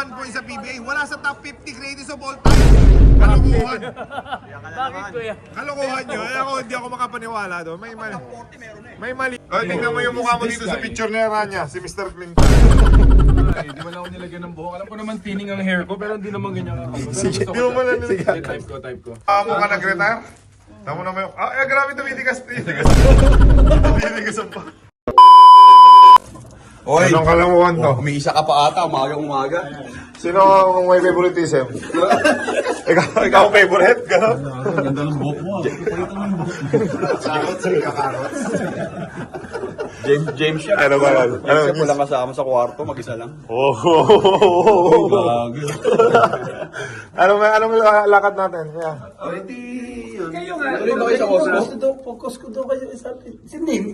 1 points sa PBA. Wala sa top 50 greatest of all time. Kalokohan. Bakit kuya? Kalokohan nyo. Eh, ako, hindi ako makapaniwala doon. May mali. May mali. Oh, tingnan mo yung mukha mo dito sa picture ni Aranya, si Mr. Clinton. Ay, di man ako nilagyan ng buhok. Alam ko naman thinning ang hair ko, pero hindi naman ganyan ako. Sige, Di mo lang Sige, type ko, type ko. Ah, mo ka nag-retire? Tamo naman yung... Ah, eh, grabe tumitigas. Tumitigas. Tumitigas ang pa. Oy, Anong kalamuhan to? umiisa ka pa ata, umaga-umaga. Sino ang may favoritism? ikaw, ikaw ang favorite? Ganon? Ganda ng buhok mo. James, James siya. Ano ba yan? Ano? James siya lang kasama sa kwarto, mag-isa lang. Oh. Ano may anong la- lakad natin? Kaya. Tuloy ba kayo sa Cosmos?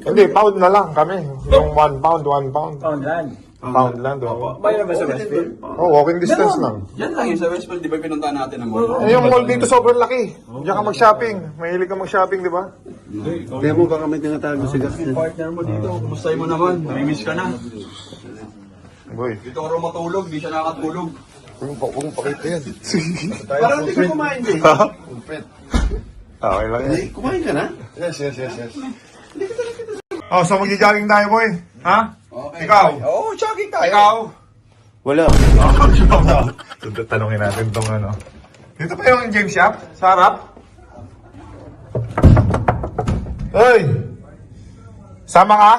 Hindi, pound na lang kami. Yung one pound, one pound. Pound lang. Pound lang doon. Bayan ba sa Westfield? Oh, walking distance lang. Yan lang yun sa Westfield, di ba pinuntahan natin ang mall? Eh, yung mall dito sobrang laki. Diyan ka mag-shopping. Mahilig ka mag-shopping, di ba? Kaya mo baka may tinatago si Gaston. Partner mo dito, kumusta mo naman? Namimiss ka na. Boy. Dito ka raw matulog, di siya nakatulog. Huwag pakita yan. Parang hindi ka kumain din. Okay lang yan. Kumain ka na? Yes, yes, yes, yes. Oh, so mag-jogging tayo, boy. Ha? Ikaw? Oo, oh, jogging tayo. Ikaw? Wala. So, tanongin natin tong ano. Dito pa yung James Shop? Sa harap? Hoy! Sama ka?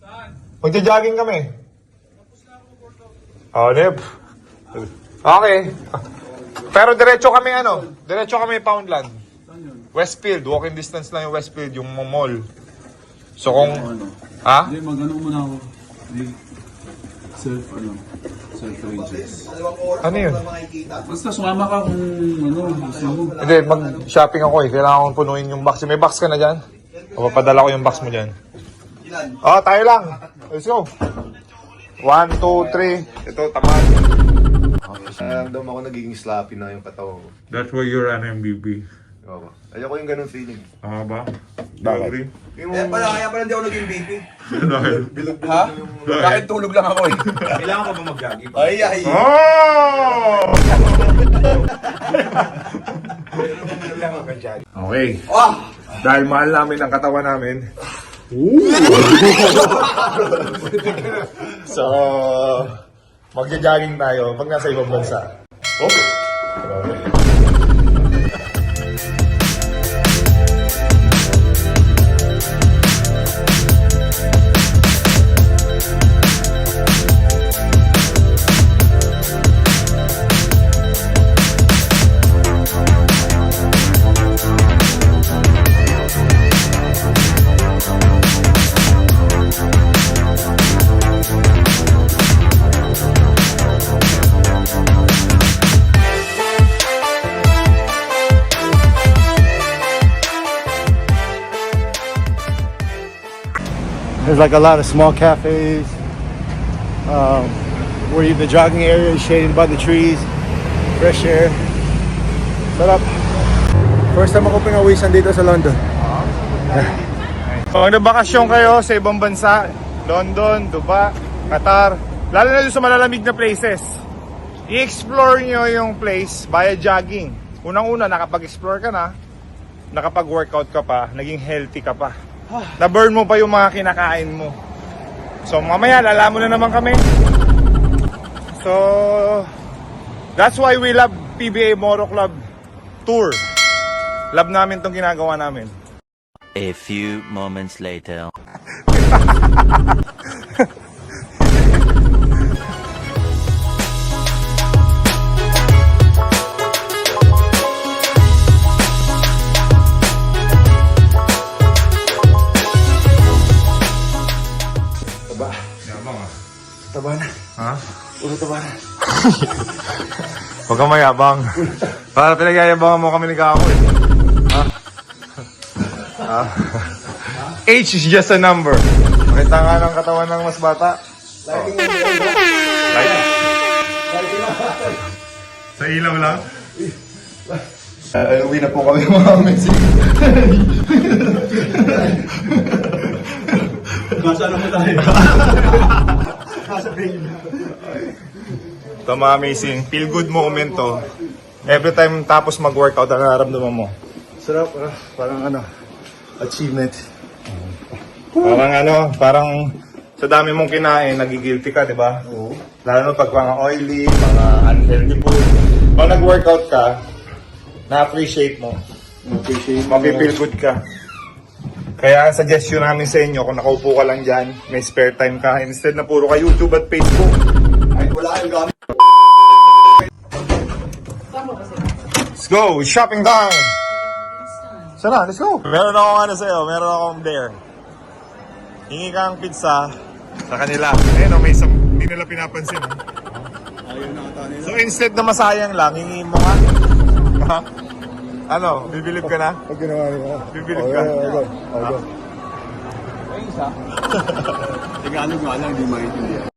Saan? Magja-jogging kami. Oh, Nip. Okay. Pero diretso kami ano? Diretso kami Poundland. Westfield. Walking distance lang yung Westfield, yung mall. So kung... Ha? Hindi, mag-ano muna ako. Self, ano, self-righteous. Ano yun? Basta sumama ka kung, ano, gusto mo. Hindi, mag-shopping ako eh. Kailangan kong punuin yung box. May box ka na dyan? O papadala ko yung box mo dyan. Oh, tayo lang. Let's go. One, two, three. Ito, tamad. Nararamdam ako nagiging sloppy na yung katawan ko. That's why you're an MBB. Oo. Ayoko yung ganun feeling. Tama ba? Bakit? Yung... Eh, pala, kaya pala hindi ako naging BP. Dahil... Ha? Kahit tulog lang ako eh. Kailangan ko ba mag-jogging? Ay, ay. Oh! okay. Ah! Dahil mahal namin ang katawan namin. so, magja-jogging tayo pag nasa ibang bansa. Oh! There's like a lot of small cafes. Um, where the jogging area is shaded by the trees, fresh air. Sarap. First time ako pinawisan dito sa London. Pag nagbakasyon kayo sa ibang bansa, London, Dubai, Qatar, lalo na sa malalamig na places, i-explore nyo yung place via jogging. Unang-una, nakapag-explore ka na, nakapag-workout ka pa, naging healthy ka pa. Na-burn mo pa yung mga kinakain mo. So mamaya, lalaman na naman kami. So, that's why we love PBA Moro Club Tour. Love namin tong ginagawa namin. A few moments later. Yabang ah. Taba na. Ha? Puro taba na. Huwag kang mayabang. Para pinagyayabangan mo kami ni Kako eh. Ha? Ha? Age is just a number. Makita nga ng katawan ng mas bata. Lighting. Sa ilaw lang? Uh, uwi na po kami mga Messi. Nasa ano mo tayo? Ito mga amazing. Feel good moment to. Every time tapos mag-workout, ano nararamdaman mo? Sarap, ah, parang ano, achievement. Parang ano, parang sa dami mong kinain, nagigilty ka, di ba? Oo. Lalo na pag mga oily, mga unhealthy food. Pag nag-workout ka, na-appreciate mo. Appreciate Mapipil good ka. Kaya ang suggestion namin sa inyo, kung nakaupo ka lang dyan, may spare time ka, instead na puro ka YouTube at Facebook. Kahit wala kang gamit. Let's go! Shopping time! Sana, let's go! Meron akong ano sa'yo, meron akong dare. Hingi kang pizza sa kanila. Ayun o, may isang, hindi nila pinapansin. oh. So instead na masayang lang, hingi mo nga. Ha? ano, bibilib ka na? Pag ginawa niya. Bibilib ka? yeah, yeah, yeah. Oh, yeah. Tagalog nga lang, di maintindihan.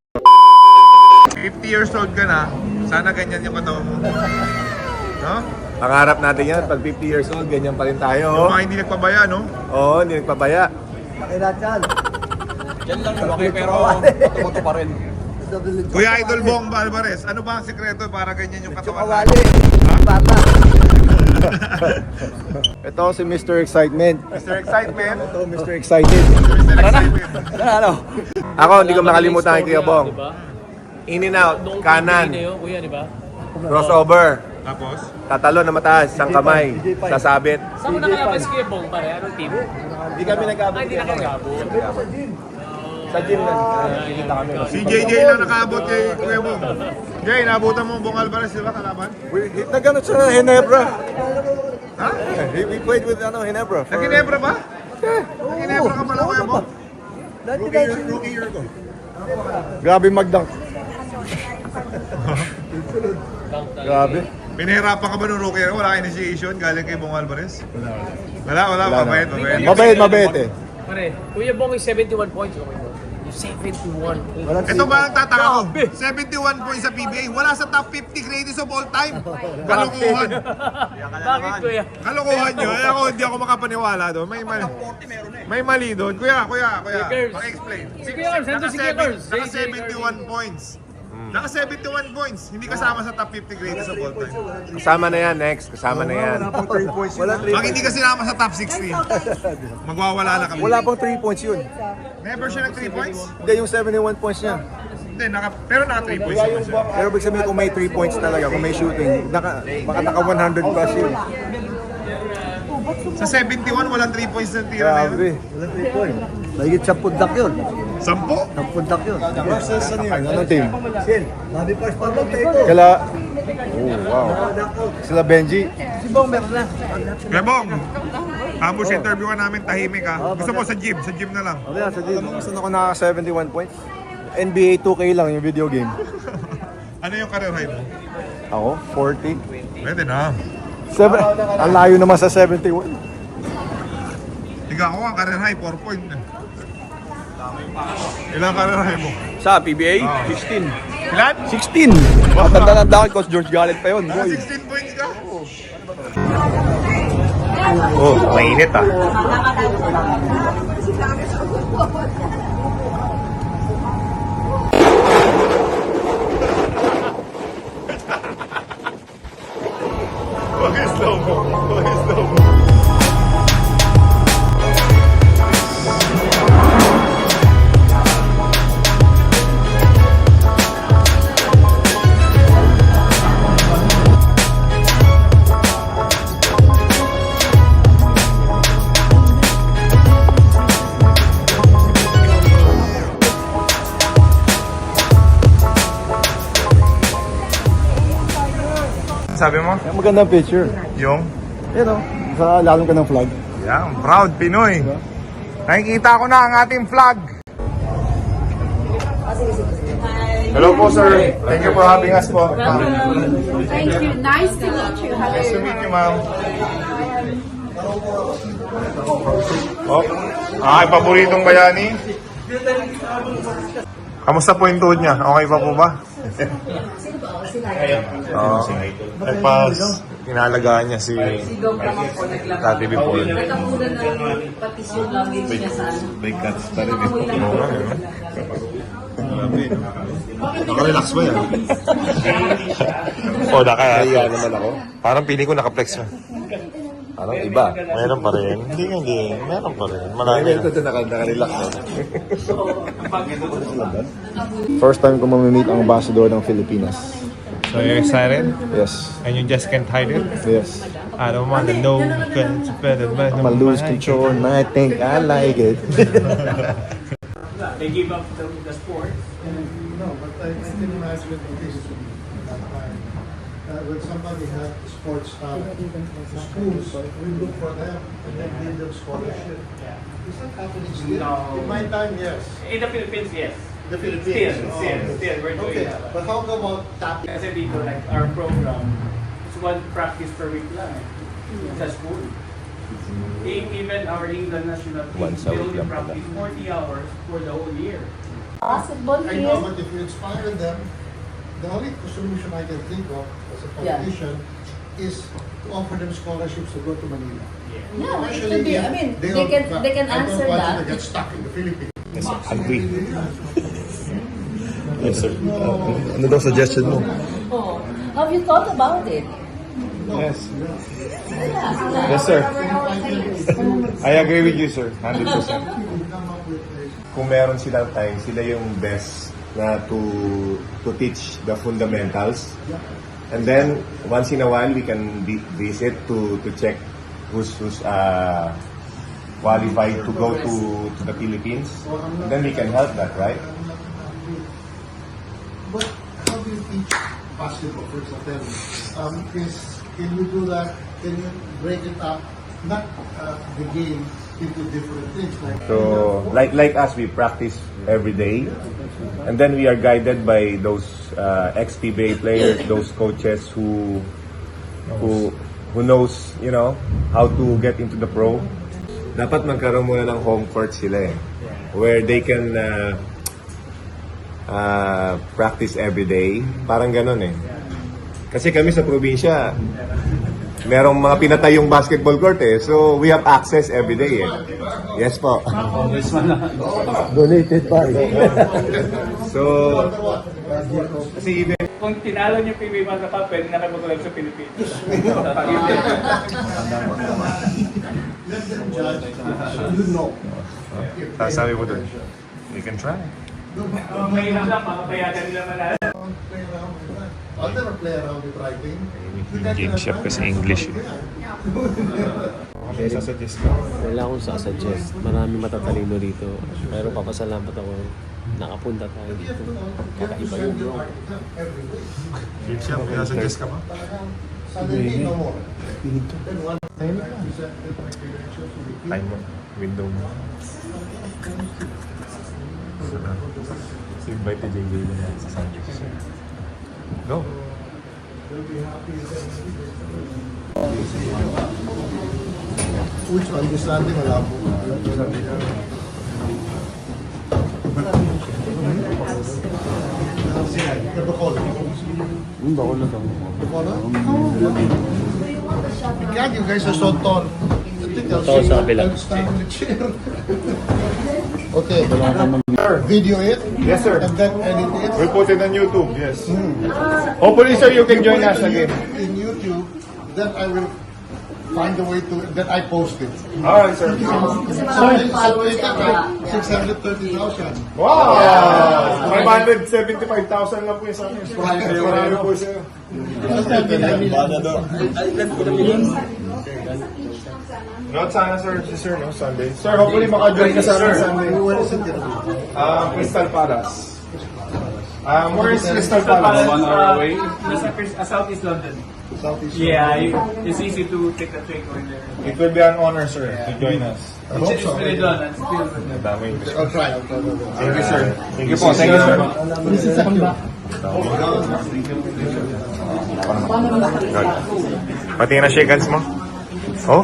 50 years old ka na, sana ganyan yung katawan mo. No? Pangarap natin yan, pag 50 years old, ganyan pa rin Yung tayo. mga hindi nagpabaya, no? Oo, hindi nagpabaya. Yan lang lumaki pero matumoto pa rin. Kuya Idol Bong Alvarez, ano ba ang sikreto para ganyan yung katawan? Ito si Mr. Excitement. Mr. Excitement. Ito, Mr. Excited. Mr. Excitement. Ano? Ako, hindi ko makalimutan kay Kuya Bong. Diba? In and out, kanan, kuya, di ba? crossover, Tapos, tatalo na mataas, isang kamay, sasabit. Saan mo nakalaban si Kuya Bong, pare? Anong team? Hindi kami nagkabot. Ay, hindi na kagabo. Sa gym na, nakikita kami. si JJ lang nakaabot kay Kuya Bong. Jay, naabutan mo Bong Alvarez, di ba kalaban? Nagano sa Hinebra. Ha? We, we played with ano, Hinebra. For, Nag-Ginebra ba? Nag-Ginebra ka pala Kuya Bong. Grabe magdunk. Grabe. Pinahirapan ka ba nung rookie? Wala ka initiation galing kay Bong Alvarez? Wala, wala. Wala Mabait, na. mabait. Mabait, mabait eh. Pare, Kuya Bong is 71 points. Okay 71 points. Ito ba ang tataka ko? 71 points sa PBA. Wala sa top 50 greatest of all time. Kalokohan. Bakit, Kuya? Kalokohan nyo. Eh, ako, hindi ako makapaniwala doon. May mali. May mali doon. Kuya, kuya, kuya. Kickers. Paki-explain. Si Kuya to si Kuya? Naka 71 points. Naka 71 points. Hindi kasama sa top 50 greatest of all time. Kasama na yan, next. Kasama na yan. Wala 3 Pag hindi ka sinama sa top 16, magwawala na kami. Wala pang 3 points yun. Never siya nag 3 points? Hindi, yung 71 points niya. Hindi, naka, pero naka 3 points naman siya. Pero ibig sabihin kung may 3 points talaga, kung may shooting, naka, baka naka 100 plus yun. Sa 71, walang 3 points na tira na Grabe. yun. Wala 3 point. Mahigit sa pundak yun. Sampo? Sa pundak yun. Versus ano yun? Anong team? Sin, Bobby Pars pa lang tayo. Kala... Oh, wow. Sila Benji. Si Bong meron na. Kaya Bong, ambush interview ka namin tahimik ha. Gusto mo sa gym, sa gym na lang. Okay, sa team. Alam mo saan ako naka 71 points? NBA 2K lang yung video game. Ano yung career high mo? Ako, 40. Pwede na. Seven. Ang layo naman sa 71. Tiga ako ang career high, 4 point. Ilang career high mo? Sa PBA, Ah. 16. Ilan? 16! Matanda-tanda kay Coach George Gallet pa yun, boy. 16 points ka? Oh, mainit ah. Yung slow mo. Yung slow mo. Sabi mo? Ang magandang picture. Yung? Yan o. Sa lalong ka ng flag. Yan, proud Pinoy. Nakikita ko na ang ating flag. Hello po sir. Thank you for having us po. Thank you. Nice to meet you. Hello. Nice to meet you ma'am. Oh, ay paboritong bayani. Kamusta po yung tuhod niya? Okay pa po ba? Oo. Ay pas, inalagaan niya si Tati Bipol. Nagkakulan ng patisyon language niya sa ano. May cuts pa rin. Oo nga, eh. Nakarelax ba yan? O, naka. Kaya naman ako. Parang pili ko naka-flex na. Parang iba. Meron pa rin. Hindi, hindi. Meron pa rin. Marami. Ito ito naka, nakarelax na. First time ko mamimit ang ambassador ng Pilipinas. So, you're excited? Yes, And you just can't hide it? yes. I don't want to know. I'm gonna lose control and I think I like it. They give up the, the sport. No, but I, I can imagine this uh, when somebody has sports talent, the schools we look for them and then give them scholarship. Is that happening still? No. In my time, yes. In the Philippines, yes. The Philippines. Still, oh, still, okay. still, we're doing Okay, that. but how about tapping? Kasi dito, like, our program, it's one practice per week lang eh. Sa school. Even our England national team, Once a they week only lang pala. practice 40 hours for the whole year. Basketball I know, but if you inspire them, the only solution I can think of as a politician is to offer them scholarships to go to Manila. Yeah, it Especially should be, if I mean, they don't- can, they can I don't answer want you to that. get stuck in the Philippines. i Agree. Yes, sir. ano daw suggestion mo? Oh, have you thought about it? Yes. Yes, sir. I agree with you, sir. 100%. Kung meron silang time, sila yung best na to to teach the fundamentals. And then, once in a while, we can vi- visit to to check who's who's uh, qualified to go to to the Philippines. And then we can help that, right? But how do you teach basketball, for example? Um, is, can you do that? Can you break it up? Not uh, the game into different things like So, like like us, we practice every day, and then we are guided by those uh, ex-PBA players, those coaches who who who knows, you know, how to get into the pro. Dapat magkaroon muna ng home court sila eh, where they can uh, uh, practice every day. Parang ganun eh. Kasi kami sa probinsya, merong mga pinatayong basketball court eh. So, we have access every day eh. Yes po. Donated by. So, kasi even Kung tinalo niyo PBA Masa pa, pwede na kayo mag sa Pilipinas. know. Sabi mo dun, we can try. Mahirap lang, makapayagan nila that. I'll never play around with writing. Game shop kasi English eh. Okay, sasuggest ko. Wala akong sasuggest. Marami matatalino dito. Pero papasalamat ako. Nakapunta tayo dito. Kakaiba yung bro. Game shop, may sasuggest ka ba? The Time mo, window mo. Invite the JJ na sa Sunday. Go. Which one? This Sunday, wala po. Yung bako na to. Bacolod? God, you guys are so tall. I think I'll and stand in the chair. Okay. Video it. Yes, sir. And then edit it. We'll put it on YouTube, yes. Hopefully, sir, you can join us again. In YouTube, then I will find a way to, then I post it. Alright, sir. Kasi So, maraming so followers ka pa. like 630,000. Wow! 575,000 lang po yung sa akin. Marami po siya. Not sana, sir. Si sir, no? Sunday. Sir, hopefully maka-join ka sa amin Sunday. What is it? Um, Crystal Palace. Um, where is Crystal Palace? One hour away. Nasa Chris- uh, Southeast London. Southeast. Yeah, you- it's easy to take the train going there. It will be an honor, sir, to join us. I hope It's so. really done. It's still. I'll try. I'll try. I'll try. Thank you, sir. Thank you po. Thank you, sir. Good. Pati na shake hands mo. Oh.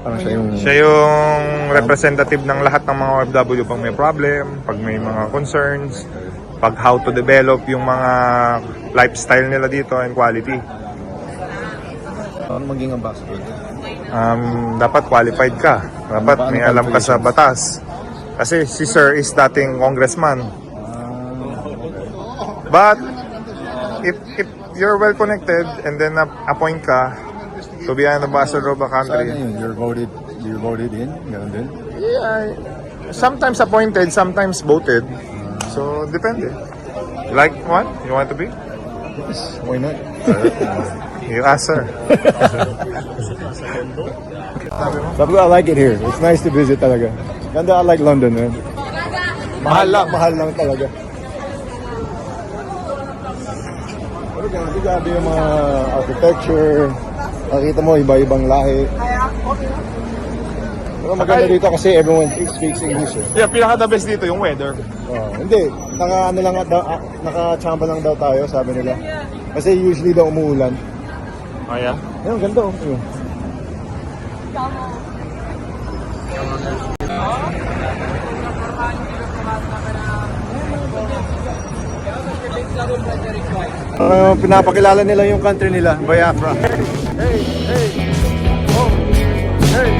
Ambassador Siya yung representative ng lahat ng mga OFW pag may problem, pag may mga concerns, pag how to develop yung mga lifestyle nila dito and quality. Ano maging ambassador? Um, dapat qualified ka. Dapat may alam ka sa batas. Kasi si Sir is dating congressman. But if if you're well connected and then appoint ka to be an ambassador of a country, yun? You're voted, you're voted in? Ganun din? yeah, sometimes appointed, sometimes voted. So depende. Like what? You want to be? Yes. Why not? You ask sir. Sabi ko, I like it here. It's nice to visit talaga. Ganda, I like London, man. Mahal lang. Mahal lang talaga. Pero grabe, grabe yung mga architecture. Nakita mo, iba-ibang lahi. Pero maganda dito kasi everyone speaks English. Eh. Yeah, pinaka the best dito yung weather. Oh, hindi, naka ano lang daw, ah, naka-chamba lang daw tayo, sabi nila. Kasi usually daw umuulan. Oh yeah. Ayun, ganda oh. Ayun. Uh, pinapakilala nila yung country nila, Biafra. Hey, hey, oh, hey.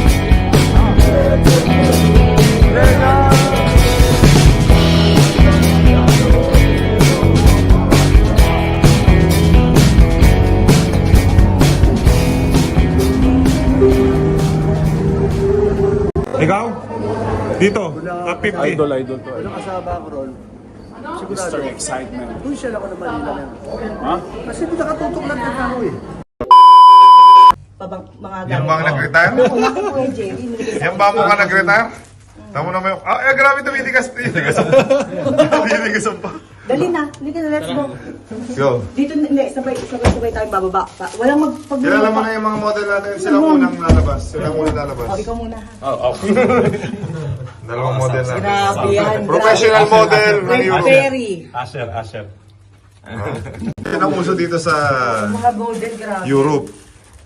Ikaw? Dito, top 50. Idol, idol to. Ano kasama ko ron? Mr. Excitement. Siya ako naman nila lang. Ha? Kasi nakatutok lang na ako eh. Pabang, mga Yan ba ang nag-retire? Yan ba mo ka nag-retire? Tamo na mo yung... Ah, eh, grabe tumitigas. Tumitigas Tumitigas pa. Dali na. Hindi ka na, let's go. Go. Dito, hindi, sabay, sabay, sabay tayong bababa. Walang magpag... Kilala mo na yung mga model natin. Sila unang lalabas. Sila unang lalabas. Oh, ikaw muna ha. Dalawang model natin. Grabe yan. Professional model ng Very, Europe. Very. Yan ang uso dito sa Mga golden, grabe. Europe.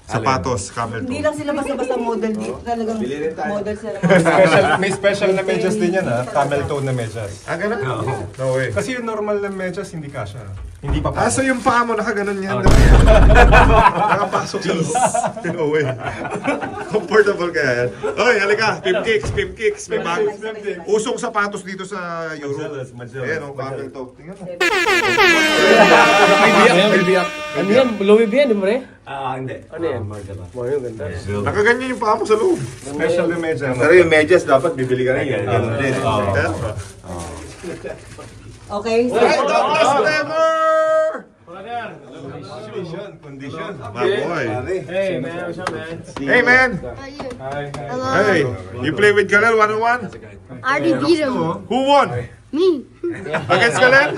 Sapatos, camel Hindi toe. lang sila basta-basta model dito. Talagang model sila. Special, may special na medyas din yan ha. Camel toe na medyas. Ah, ganun? No way. Kasi yung normal na medyas, hindi kasha. Hindi pa Ah, so yung paa mo, nakaganon yan. Nakapasok sa loob. No way. Comfortable kaya yan. Oy, halika. Pimp kicks, pimp kicks. May bag. Usong sapatos dito sa Europe. Ayan, oh, camel toe. Tingnan mo. Ano yan? Louis V yan, di ba rin? Ah, hindi. Ano yan? Wow, yung ganda. Nakaganyan yung paa mo sa loob. Special na medyas. Pero yung medyas, dapat bibili ka na yun. Ganun din. Ayan. Okay? Don't lost never! Condition, condition. My boy. Hey, man, what's up, man? Hey, man. Hey, you play with Kalel one-on-one? I already beat him. Who won? Me. Against Kalel?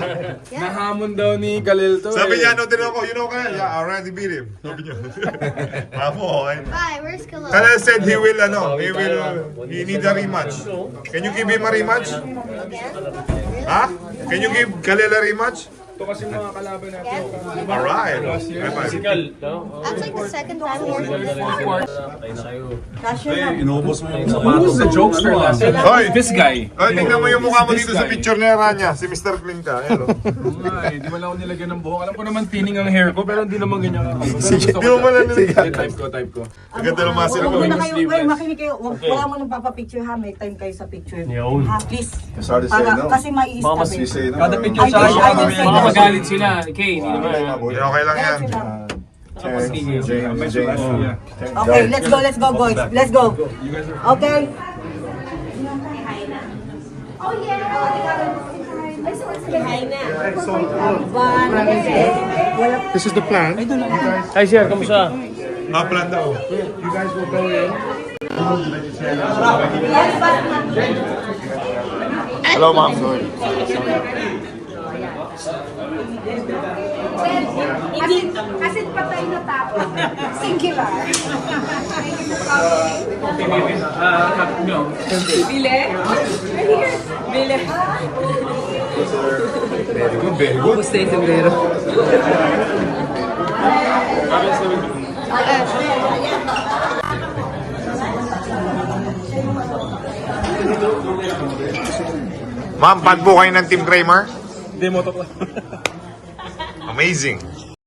Nahamon daw ni Kalil to Sabi eh. niya, no, din ako, you know Kalel? Yeah, I already beat him. Sabi niya. Mamo, okay. Bye. Where's Kalo? Kalel said he will, ano, he will, he need a rematch. Can you give him a rematch? Ha? Can you give Kalel a rematch? Ito kasi mga kalaban natin. Alright. Bye-bye. That's like the second time here. Kasya na. Inubos mo yung sapatos. Who's the jokester last time? Hoy! This guy. Oy, tingnan mo yung mukha mo dito sa picture ni Aranya, si Mr. Clinka. Ayan, oh. Ay, di mo lang ako nilagyan ng buhok. Alam ko naman tining ang hair ko, pero hindi naman ganyan ako. Sige, Di mo lang nilagyan. Type ko, type ko. Ang ganda ng muscle Huwag kayo, wait, makinig kayo. Huwag, wala mo nang papapicture ha. May time kayo sa picture. Ha, please. Sorry to say Para, no. kasi say no. Kada picture sa akin, magalit sila. Kay, hindi naman. Okay, okay lang yan. Okay, let's go, let's go, boys. Let's go. Okay. Wala This is the plan. Hi, sir. Kamusta? Ah, plan daw. Hello, ma'am. Kasi patay na tao. Singular. Uh, no. Bile? Bile. Very good, very good. Kumusta yung sombrero? Ma'am, fan po kayo ng Team Kramer? Demo to ko. Amazing.